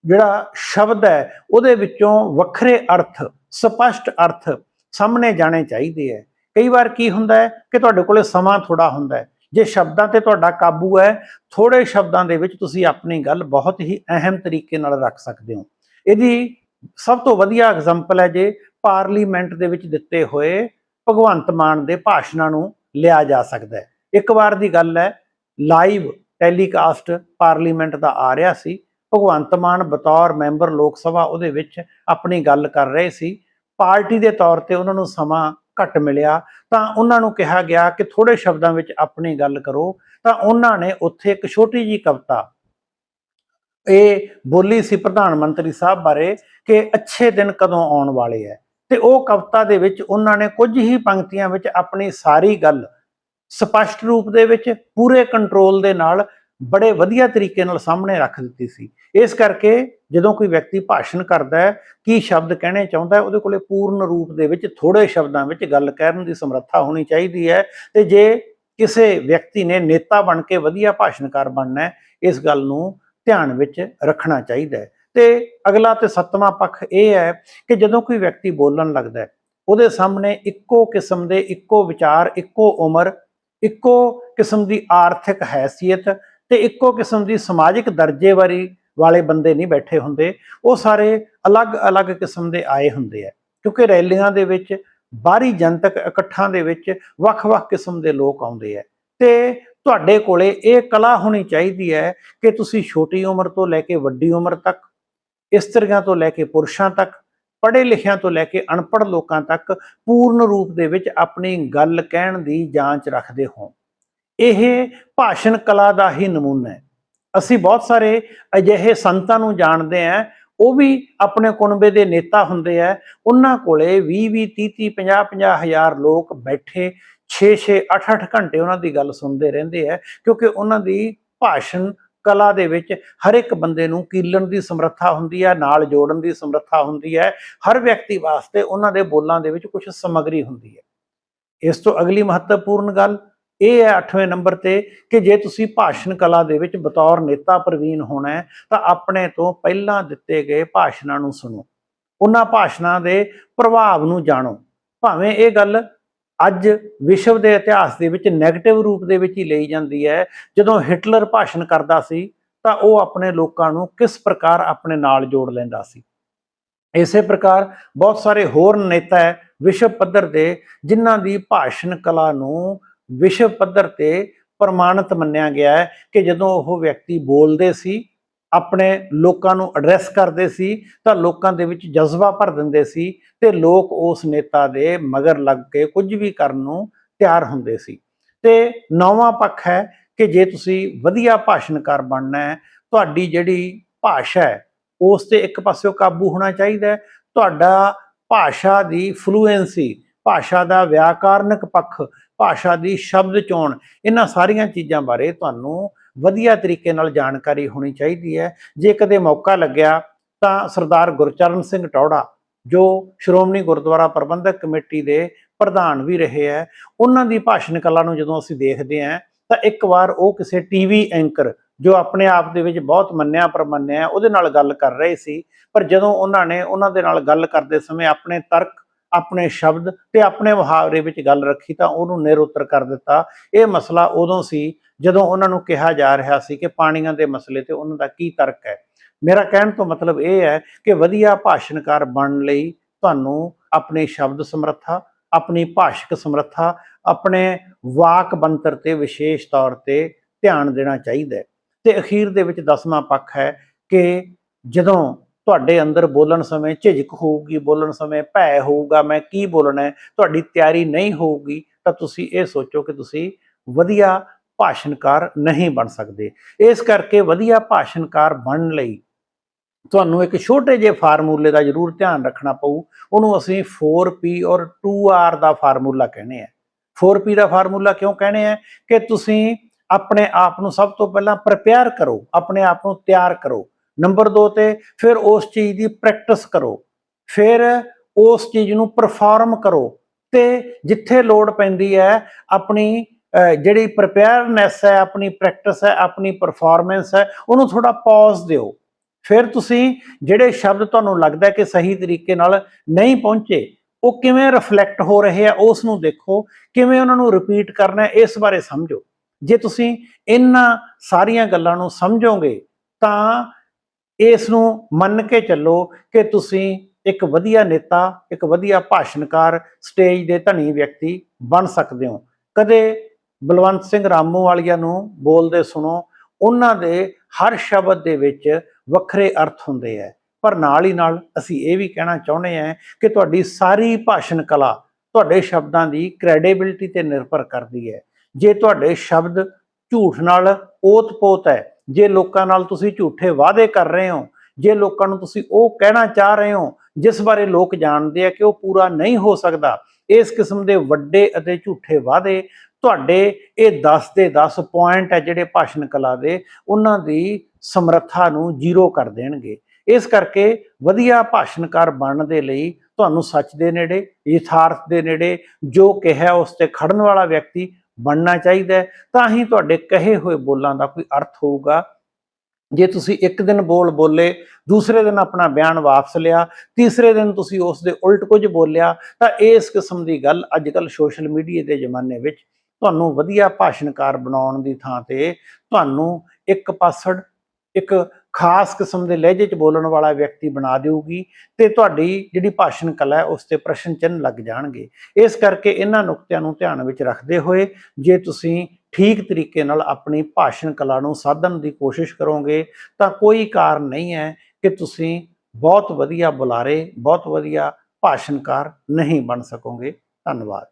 ਜਿਹੜਾ ਸ਼ਬਦ ਹੈ, ਉਹਦੇ ਵਿੱਚੋਂ ਵੱਖਰੇ ਅਰਥ, ਸਪਸ਼ਟ ਅਰਥ ਸਾਹਮਣੇ ਜਾਣੇ ਚਾਹੀਦੇ ਹੈ। ਕਈ ਵਾਰ ਕੀ ਹੁੰਦਾ ਹੈ ਕਿ ਤੁਹਾਡੇ ਕੋਲੇ ਸਮਾਂ ਥੋੜਾ ਹੁੰਦਾ ਹੈ। ਜੇ ਸ਼ਬਦਾਂ ਤੇ ਤੁਹਾਡਾ ਕਾਬੂ ਹੈ ਥੋੜੇ ਸ਼ਬਦਾਂ ਦੇ ਵਿੱਚ ਤੁਸੀਂ ਆਪਣੀ ਗੱਲ ਬਹੁਤ ਹੀ ਅਹਿਮ ਤਰੀਕੇ ਨਾਲ ਰੱਖ ਸਕਦੇ ਹੋ। ਇਹਦੀ ਸਭ ਤੋਂ ਵਧੀਆ ਐਗਜ਼ਾਮਪਲ ਹੈ ਜੇ ਪਾਰਲੀਮੈਂਟ ਦੇ ਵਿੱਚ ਦਿੱਤੇ ਹੋਏ ਭਗਵੰਤ ਮਾਨ ਦੇ ਭਾਸ਼ਣਾਂ ਨੂੰ ਲਿਆ ਜਾ ਸਕਦਾ ਹੈ। ਇੱਕ ਵਾਰ ਦੀ ਗੱਲ ਹੈ, ਲਾਈਵ ਟੈਲੀਕਾਸਟ ਪਾਰਲੀਮੈਂਟ ਦਾ ਆ ਰਿਹਾ ਸੀ। ਭਗਵੰਤ ਮਾਨ ਬਤੌਰ ਮੈਂਬਰ ਲੋਕ ਸਭਾ ਉਹਦੇ ਵਿੱਚ ਆਪਣੀ ਗੱਲ ਕਰ ਰਹੇ ਸੀ। ਪਾਰਟੀ ਦੇ ਤੌਰ ਤੇ ਉਹਨਾਂ ਨੂੰ ਸਮਾਂ ਘੱਟ ਮਿਲਿਆ। ਤਾਂ ਉਹਨਾਂ ਨੂੰ ਕਿਹਾ ਗਿਆ ਕਿ ਥੋੜੇ ਸ਼ਬਦਾਂ ਵਿੱਚ ਆਪਣੀ ਗੱਲ ਕਰੋ। ਤਾਂ ਉਹਨਾਂ ਨੇ ਉੱਥੇ ਇੱਕ ਛੋਟੀ ਜੀ ਕਵਿਤਾ, ਇਹ ਬੋਲੀ ਸੀ ਪ੍ਰਧਾਨ ਮੰਤਰੀ ਸਾਹਿਬ ਬਾਰੇ ਕਿ ਅੱਛੇ ਦਿਨ ਕਦੋਂ ਆਉਣ ਵਾਲੇ ਹੈ ਤੇ ਉਹ ਕਵਿਤਾ ਦੇ ਵਿੱਚ ਉਹਨਾਂ ਨੇ ਕੁਝ ਹੀ ਪੰਕਤੀਆਂ ਵਿੱਚ ਆਪਣੀ ਸਾਰੀ ਗੱਲ ਸਪਸ਼ਟ ਰੂਪ ਦੇ ਵਿੱਚ, ਪੂਰੇ ਕੰਟਰੋਲ ਦੇ ਨਾਲ, ਬੜੇ ਵਧੀਆ ਤਰੀਕੇ ਨਾਲ ਸਾਹਮਣੇ ਰੱਖ ਦਿੱਤੀ ਸੀ। ਇਸ ਕਰਕੇ ਜਦੋਂ ਕੋਈ ਵਿਅਕਤੀ ਭਾਸ਼ਣ ਕਰਦਾ ਹੈ, ਕੀ ਸ਼ਬਦ ਕਹਿਣੇ ਚਾਹੁੰਦਾ ਹੈ, ਉਹਦੇ ਕੋਲੇ ਪੂਰਨ ਰੂਪ ਦੇ ਵਿੱਚ ਥੋੜੇ ਸ਼ਬਦਾਂ ਵਿੱਚ ਗੱਲ ਕਰਨ ਦੀ ਸਮਰੱਥਾ ਹੋਣੀ ਚਾਹੀਦੀ ਹੈ ਤੇ ਜੇ ਕਿਸੇ ਵਿਅਕਤੀ ਨੇ ਨੇਤਾ ਬਣ ਕੇ ਵਧੀਆ ਭਾਸ਼ਣਕਾਰ ਬਣਨਾ ਹੈ, ਇਸ ਗੱਲ ਨੂੰ ਧਿਆਨ ਵਿੱਚ ਰੱਖਣਾ ਚਾਹੀਦਾ ਹੈ। ਤੇ ਅਗਲਾ ਤੇ ਸੱਤਵਾਂ ਪੱਖ ਇਹ ਹੈ ਕਿ ਜਦੋਂ ਕੋਈ ਵਿਅਕਤੀ ਬੋਲਣ ਲੱਗਦਾ ਹੈ, ਉਹਦੇ ਸਾਹਮਣੇ ਇੱਕੋ ਕਿਸਮ ਦੇ ਇੱਕੋ ਵਿਚਾਰ, ਇੱਕੋ ਉਮਰ, ਇੱਕੋ ਕਿਸਮ ਦੀ ਆਰਥਿਕ ਹੈਸੀਅਤ ਤੇ ਇੱਕੋ ਕਿਸਮ ਦੀ ਸਮਾਜਿਕ ਦਰਜੇ ਵਾਰੀ ਵਾਲੇ ਬੰਦੇ ਨਹੀਂ ਬੈਠੇ ਹੁੰਦੇ, ਉਹ ਸਾਰੇ ਅਲੱਗ-ਅਲੱਗ ਕਿਸਮ ਦੇ ਆਏ ਹੁੰਦੇ ਆ। ਕਿਉਂਕਿ ਰੈਲੀਆਂ ਦੇ ਵਿੱਚ, ਬਾਹਰੀ ਜਨਤਕ ਇਕੱਠਾਂ ਦੇ ਵਿੱਚ ਵੱਖ-ਵੱਖ ਕਿਸਮ ਦੇ ਲੋਕ ਆਉਂਦੇ ਆ। ਤੇ ਤੁਹਾਡੇ ਕੋਲੇ ਇਹ ਕਲਾ ਹੋਣੀ ਚਾਹੀਦੀ ਹੈ ਕਿ ਤੁਸੀਂ ਛੋਟੀ ਉਮਰ ਤੋਂ ਲੈ ਕੇ ਵੱਡੀ ਉਮਰ ਤੱਕ, ਇਸਤਰੀਆਂ ਤੋਂ ਲੈ ਕੇ ਪੁਰਸ਼ਾਂ ਤੱਕ ਪੜ੍ਹੇ ਲਿਖਿਆਂ ਤੋਂ ਲੈ ਕੇ ਅਨਪੜ੍ਹ ਲੋਕਾਂ ਤੱਕ ਪੂਰਨ ਰੂਪ ਦੇ ਵਿੱਚ ਆਪਣੀ ਗੱਲ ਕਹਿਣ ਦੀ ਜਾਂਚ ਰੱਖਦੇ ਹੋ ਇਹ ਭਾਸ਼ਣ ਕਲਾ ਦਾ ਹੀ ਨਮੂਨਾ ਹੈ। ਅਸੀਂ ਬਹੁਤ ਸਾਰੇ ਅਜਿਹੇ ਸੰਤਾਂ ਨੂੰ ਜਾਣਦੇ ਆਂ ਉਹ ਵੀ ਆਪਣੇ ਕੁਣਬੇ ਦੇ ਨੇਤਾ ਹੁੰਦੇ ਆ। ਉਹਨਾਂ ਕੋਲੇ 20 20 30 30 50 50 ਹਜ਼ਾਰ ਲੋਕ ਬੈਠੇ 6 6 8 8 ਘੰਟੇ ਉਹਨਾਂ ਦੀ ਗੱਲ ਸੁਣਦੇ ਰਹਿੰਦੇ ਆ, ਕਿਉਂਕਿ ਉਹਨਾਂ ਦੀ ਭਾਸ਼ਣ ਕਲਾ ਦੇ ਵਿੱਚ ਹਰ ਇੱਕ ਬੰਦੇ ਨੂੰ ਕੀਲਣ ਦੀ ਸਮਰੱਥਾ ਹੁੰਦੀ ਹੈ ਨਾਲ ਜੋੜਨ ਦੀ ਸਮਰੱਥਾ ਹੁੰਦੀ ਹੈ ਹਰ ਵਿਅਕਤੀ ਵਾਸਤੇ ਉਹਨਾਂ ਦੇ ਬੋਲਾਂ ਦੇ ਵਿੱਚ ਕੁਝ ਸਮੱਗਰੀ ਹੁੰਦੀ ਹੈ ਇਸ ਤੋਂ ਅਗਲੀ ਮਹੱਤਵਪੂਰਨ ਗੱਲ ਇਹ ਹੈ 8ਵੇਂ ਨੰਬਰ ਤੇ ਕਿ ਜੇ ਤੁਸੀਂ ਭਾਸ਼ਣ ਕਲਾ ਦੇ ਵਿੱਚ ਬਤੌਰ ਨੇਤਾ ਪ੍ਰਵੀਨ ਹੋਣਾ ਹੈ, ਤਾਂ ਆਪਣੇ ਤੋਂ ਪਹਿਲਾਂ ਦਿੱਤੇ ਗਏ ਭਾਸ਼ਣਾਂ ਨੂੰ ਸੁਣੋ। ਉਹਨਾਂ ਭਾਸ਼ਣਾਂ ਦੇ ਪ੍ਰਭਾਵ ਨੂੰ ਜਾਣੋ। ਭਾਵੇਂ ਇਹ ਗੱਲ ਅੱਜ ਵਿਸ਼ਵ ਦੇ ਇਤਿਹਾਸ ਦੇ ਵਿੱਚ 네ਗੇਟਿਵ ਰੂਪ ਦੇ ਵਿੱਚ ਹੀ ਲਈ ਜਾਂਦੀ ਹੈ, ਜਦੋਂ ਹਿਟਲਰ ਭਾਸ਼ਣ ਕਰਦਾ ਸੀ, ਤਾਂ ਉਹ ਆਪਣੇ ਲੋਕਾਂ ਨੂੰ ਕਿਸ ਪ੍ਰਕਾਰ ਆਪਣੇ ਨਾਲ ਜੋੜ ਲੈਂਦਾ ਸੀ। ਇਸੇ ਪ੍ਰਕਾਰ ਬਹੁਤ ਸਾਰੇ ਹੋਰ ਨੇਤਾ ਹੈ ਵਿਸ਼ਵ ਪੱਧਰ ਦੇ, ਜਿਨ੍ਹਾਂ ਦੀ ਭਾਸ਼ਣ ਕਲਾ ਨੂੰ ਵਿਸ਼ਵ ਪੱਧਰ ਤੇ ਪ੍ਰਮਾਣਿਤ ਮੰਨਿਆ ਗਿਆ ਹੈ ਕਿ ਜਦੋਂ ਉਹ ਵਿਅਕਤੀ ਬੋਲਦੇ ਸੀ, ਆਪਣੇ ਲੋਕਾਂ ਨੂੰ ਐਡਰੈਸ ਕਰਦੇ ਸੀ, ਤਾਂ ਲੋਕਾਂ ਦੇ ਵਿੱਚ ਜਜ਼ਬਾ ਭਰ ਦਿੰਦੇ ਸੀ ਤੇ ਲੋਕ ਉਸ ਨੇਤਾ ਦੇ ਮਗਰ ਲੱਗ ਕੇ ਕੁਝ ਵੀ ਕਰਨ ਨੂੰ ਤਿਆਰ ਹੁੰਦੇ ਸੀ। ਤੇ ਨੌਵਾਂ ਪੱਖ ਹੈ ਕਿ ਜੇ ਤੁਸੀਂ ਵਧੀਆ ਭਾਸ਼ਣਕਾਰ ਬਣਨਾ ਹੈ, ਤੁਹਾਡੀ ਜਿਹੜੀ ਭਾਸ਼ਾ ਹੈ, ਉਸ ਤੇ ਇੱਕ ਪਾਸਿਓਂ ਕਾਬੂ ਹੋਣਾ ਚਾਹੀਦਾ ਹੈ। ਤੁਹਾਡਾ ਭਾਸ਼ਾ ਦੀ ਫਲੂਐਂਸੀ ਭਾਸ਼ਾ ਦਾ ਵਿਆਕਰਨਕ ਪੱਖ ਭਾਸ਼ਾ ਦੀ ਸ਼ਬਦ ਚੋਣ, ਇਹਨਾਂ ਸਾਰੀਆਂ ਚੀਜ਼ਾਂ ਬਾਰੇ ਤੁਹਾਨੂੰ ਵਧੀਆ ਤਰੀਕੇ ਨਾਲ ਜਾਣਕਾਰੀ ਹੋਣੀ ਚਾਹੀਦੀ ਹੈ। ਜੇ ਕਦੇ ਮੌਕਾ ਲੱਗਿਆ ਤਾਂ ਸਰਦਾਰ ਗੁਰਚਰਨ ਸਿੰਘ ਟੌੜਾ, ਜੋ ਸ਼੍ਰੋਮਣੀ ਗੁਰਦੁਆਰਾ ਪ੍ਰਬੰਧਕ ਕਮੇਟੀ ਦੇ ਪ੍ਰਧਾਨ ਵੀ ਰਹੇ ਹੈ, ਉਹਨਾਂ ਦੀ ਭਾਸ਼ਣ ਕਲਾ ਨੂੰ ਜਦੋਂ ਅਸੀਂ ਦੇਖਦੇ ਹਾਂ, ਤਾਂ ਇੱਕ ਵਾਰ ਉਹ ਕਿਸੇ ਟੀਵੀ ਐਂਕਰ, ਜੋ ਆਪਣੇ ਆਪ ਦੇ ਵਿੱਚ ਬਹੁਤ ਮੰਨਿਆ ਪਰਮੰਨਿਆ, ਉਹਦੇ ਨਾਲ ਗੱਲ ਕਰ ਰਹੇ ਸੀ। ਪਰ ਜਦੋਂ ਉਹਨਾਂ ਨੇ ਉਹਨਾਂ ਦੇ ਨਾਲ ਗੱਲ ਕਰਦੇ ਸਮੇਂ ਆਪਣੇ ਤਰਕ ਆਪਣੇ ਸ਼ਬਦ ਤੇ ਆਪਣੇ ਮੁਹਾਵਰੇ ਵਿੱਚ ਗੱਲ ਰੱਖੀ ਤਾਂ ਉਹਨੂੰ ਨਿਰਉੱਤਰ ਕਰ ਦਿੱਤਾ। ਇਹ ਮਸਲਾ ਉਦੋਂ ਸੀ ਜਦੋਂ ਉਹਨਾਂ ਨੂੰ ਕਿਹਾ ਜਾ ਰਿਹਾ ਸੀ ਕਿ ਪਾਣੀਆਂ ਦੇ ਮਸਲੇ ਤੇ ਉਹਨਾਂ ਦਾ ਕੀ ਤਰਕ ਹੈ। ਮੇਰਾ ਕਹਿਣ ਤੋਂ ਮਤਲਬ ਇਹ ਹੈ ਕਿ ਵਧੀਆ ਭਾਸ਼ਣਕਾਰ ਬਣਨ ਲਈ ਤੁਹਾਨੂੰ ਆਪਣੇ ਸ਼ਬਦ ਸਮਰੱਥਾ, ਆਪਣੀ ਭਾਸ਼ਿਕ ਸਮਰੱਥਾ, ਆਪਣੇ ਵਾਕ ਬੰਤਰ ਤੇ ਵਿਸ਼ੇਸ਼ ਤੌਰ ਤੇ ਧਿਆਨ ਦੇਣਾ ਚਾਹੀਦਾ ਹੈ। ਤੇ ਅਖੀਰ ਦੇ ਵਿੱਚ ਦਸਵਾਂ ਪੱਖ ਹੈ ਕਿ ਜਦੋਂ ਤੁਹਾਡੇ ਅੰਦਰ ਬੋਲਣ ਸਮੇਂ ਝਿਜਕ ਹੋਊਗੀ, ਬੋਲਣ ਸਮੇਂ ਭੈ ਹੋਊਗਾ, ਮੈਂ ਕੀ ਬੋਲਣਾ ਹੈ, ਤੁਹਾਡੀ ਤਿਆਰੀ ਨਹੀਂ ਹੋਊਗੀ, ਤਾਂ ਤੁਸੀਂ ਇਹ ਸੋਚੋ ਕਿ ਤੁਸੀਂ ਵਧੀਆ ਭਾਸ਼ਣਕਾਰ ਨਹੀਂ ਬਣ ਸਕਦੇ। ਇਸ ਕਰਕੇ ਵਧੀਆ ਭਾਸ਼ਣਕਾਰ ਬਣਨ ਲਈ ਤੁਹਾਨੂੰ ਇੱਕ ਛੋਟੇ ਜਿਹੇ ਫਾਰਮੂਲੇ ਦਾ ਜ਼ਰੂਰ ਧਿਆਨ ਰੱਖਣਾ ਪਊ। ਉਹਨੂੰ ਅਸੀਂ 4P ਔਰ 2R ਦਾ ਫਾਰਮੂਲਾ ਕਹਿੰਦੇ ਆ। 4P ਦਾ ਫਾਰਮੂਲਾ ਕਿਉਂ ਕਹਿੰਦੇ ਆ? ਕਿ ਤੁਸੀਂ ਆਪਣੇ ਆਪ ਨੂੰ ਸਭ ਤੋਂ ਪਹਿਲਾਂ ਪ੍ਰਪੇਅਰ ਕਰੋ, ਆਪਣੇ ਆਪ ਨੂੰ ਤਿਆਰ ਕਰੋ। ਨੰਬਰ 2 ਤੇ ਫਿਰ ਉਸ ਚੀਜ਼ ਦੀ ਪ੍ਰੈਕਟਿਸ ਕਰੋ। ਫਿਰ ਉਸ ਚੀਜ਼ ਨੂੰ ਪਰਫਾਰਮ ਕਰੋ ਤੇ ਜਿੱਥੇ ਲੋੜ ਪੈਂਦੀ ਹੈ ਆਪਣੀ ਜਿਹੜੀ ਪ੍ਰਪੇਅਰਨੈਸ ਹੈ, ਆਪਣੀ ਪ੍ਰੈਕਟਿਸ ਹੈ, ਆਪਣੀ ਪਰਫਾਰਮੈਂਸ ਹੈ, ਉਹਨੂੰ ਥੋੜਾ ਪੌਜ਼ ਦਿਓ। ਫਿਰ ਤੁਸੀਂ ਜਿਹੜੇ ਸ਼ਬਦ ਤੁਹਾਨੂੰ ਲੱਗਦਾ ਕਿ ਸਹੀ ਤਰੀਕੇ ਨਾਲ ਨਹੀਂ ਪਹੁੰਚੇ, ਉਹ ਕਿਵੇਂ ਰਿਫਲੈਕਟ ਹੋ ਰਹੇ ਆ, ਉਸ ਨੂੰ ਦੇਖੋ, ਕਿਵੇਂ ਉਹਨਾਂ ਨੂੰ ਰਿਪੀਟ ਕਰਨਾ ਹੈ, ਇਸ ਬਾਰੇ ਸਮਝੋ। ਜੇ ਤੁਸੀਂ ਇਹਨਾਂ ਸਾਰੀਆਂ ਗੱਲਾਂ ਨੂੰ ਸਮਝੋਗੇ, ਤਾਂ ਇਸ ਨੂੰ ਮੰਨ ਕੇ ਚੱਲੋ ਕਿ ਤੁਸੀਂ ਇੱਕ ਵਧੀਆ ਨੇਤਾ, ਇੱਕ ਵਧੀਆ ਭਾਸ਼ਣਕਾਰ, ਸਟੇਜ ਦੇ ਧਨੀ ਵਿਅਕਤੀ ਬਣ ਸਕਦੇ ਹੋ। ਕਦੇ ਬਲਵੰਤ ਸਿੰਘ ਰਾਮੂ ਵਾਲੀਆ ਨੂੰ ਬੋਲਦੇ ਸੁਣੋ, ਉਹਨਾਂ ਦੇ ਹਰ ਸ਼ਬਦ ਦੇ ਵਿੱਚ ਵੱਖਰੇ ਅਰਥ ਹੁੰਦੇ ਹੈ ਪਰ ਨਾਲ ਹੀ ਨਾਲ ਅਸੀਂ ਇਹ ਵੀ ਕਹਿਣਾ ਚਾਹੁੰਦੇ ਹਾਂ ਕਿ ਤੁਹਾਡੀ ਸਾਰੀ ਭਾਸ਼ਣ ਕਲਾ ਤੁਹਾਡੇ ਸ਼ਬਦਾਂ ਦੀ ਕ੍ਰੈਡੀਬਿਲਟੀ ਤੇ ਨਿਰਭਰ ਕਰਦੀ ਹੈ ਜੇ ਤੁਹਾਡੇ ਸ਼ਬਦ ਝੂਠ ਨਾਲ ਓਤ-ਪੋਤ ਹੈ ਜੇ ਲੋਕਾਂ ਨਾਲ ਤੁਸੀਂ ਝੂਠੇ ਵਾਅਦੇ ਕਰ ਰਹੇ ਹੋ, ਜੇ ਲੋਕਾਂ ਨੂੰ ਤੁਸੀਂ ਉਹ ਕਹਿਣਾ ਚਾਹ ਰਹੇ ਹੋ, ਜਿਸ ਬਾਰੇ ਲੋਕ ਜਾਣਦੇ ਆ ਕਿ ਉਹ ਪੂਰਾ ਨਹੀਂ ਹੋ ਸਕਦਾ, ਇਸ ਕਿਸਮ ਦੇ ਵੱਡੇ ਅਤੇ ਝੂਠੇ ਵਾਅਦੇ ਤੁਹਾਡੇ ਇਹ 10 ਦੇ 10 ਪੁਆਇੰਟ ਹੈ ਜਿਹੜੇ ਭਾਸ਼ਣ ਕਲਾ ਦੇ, ਉਹਨਾਂ ਦੀ ਸਮਰੱਥਾ ਨੂੰ ਜ਼ੀਰੋ ਕਰ ਦੇਣਗੇ। ਇਸ ਕਰਕੇ ਵਧੀਆ ਭਾਸ਼ਣਕਾਰ ਬਣਨ ਦੇ ਲਈ ਤੁਹਾਨੂੰ ਸੱਚ ਦੇ ਨੇੜੇ, ਯਥਾਰਥ ਦੇ ਨੇੜੇ ਜੋ ਕਿਹਾ ਉਸ ਤੇ ਖੜਨ ਵਾਲਾ ਵਿਅਕਤੀ ਬਣਨਾ ਚਾਹੀਦਾ ਤਾਂ ਹੀ ਤੁਹਾਡੇ ਕਹੇ ਹੋਏ ਬੋਲਾਂ ਦਾ ਕੋਈ ਅਰਥ ਹੋਊਗਾ। ਜੇ ਤੁਸੀਂ ਇੱਕ ਦਿਨ ਬੋਲ ਬੋਲੇ, ਦੂਸਰੇ ਦਿਨ ਆਪਣਾ ਬਿਆਨ ਵਾਪਸ ਲਿਆ, ਤੀਸਰੇ ਦਿਨ ਤੁਸੀਂ ਉਸ ਦੇ ਉਲਟ ਕੁਝ ਬੋਲਿਆ, ਤਾਂ ਇਸ ਕਿਸਮ ਦੀ ਗੱਲ ਅੱਜ ਕੱਲ ਸੋਸ਼ਲ ਮੀਡੀਆ ਦੇ ਜ਼ਮਾਨੇ ਵਿੱਚ ਤੁਹਾਨੂੰ ਵਧੀਆ ਭਾਸ਼ਣਕਾਰ ਬਣਾਉਣ ਦੀ ਥਾਂ ਤੇ ਤੁਹਾਨੂੰ ਇੱਕ ਪਾਸੜ, ਇੱਕ ਖਾਸ ਕਿਸਮ ਦੇ ਲਹਿਜੇ 'ਚ ਬੋਲਣ ਵਾਲਾ ਵਿਅਕਤੀ ਬਣਾ ਦੇਊਗੀ ਤੇ ਤੁਹਾਡੀ ਜਿਹੜੀ ਭਾਸ਼ਣ ਕਲਾ ਹੈ, ਉਸ ਤੇ ਪ੍ਰਸ਼ਨ ਚਿੰਨ੍ਹ ਲੱਗ ਜਾਣਗੇ। ਇਸ ਕਰਕੇ ਇਹਨਾਂ ਨੁਕਤਿਆਂ ਨੂੰ ਧਿਆਨ ਵਿੱਚ ਰੱਖਦੇ ਹੋਏ ਜੇ ਤੁਸੀਂ ਠੀਕ ਤਰੀਕੇ ਨਾਲ ਆਪਣੀ ਭਾਸ਼ਣ ਕਲਾ ਨੂੰ ਸਾਧਨ ਦੀ ਕੋਸ਼ਿਸ਼ ਕਰੋਗੇ, ਤਾਂ ਕੋਈ ਕਾਰਨ ਨਹੀਂ ਹੈ ਕਿ ਤੁਸੀਂ ਬਹੁਤ ਵਧੀਆ ਬੁਲਾਰੇ, ਬਹੁਤ ਵਧੀਆ ਭਾਸ਼ਣਕਾਰ ਨਹੀਂ ਬਣ ਸਕੋਗੇ। ਧੰਨਵਾਦ।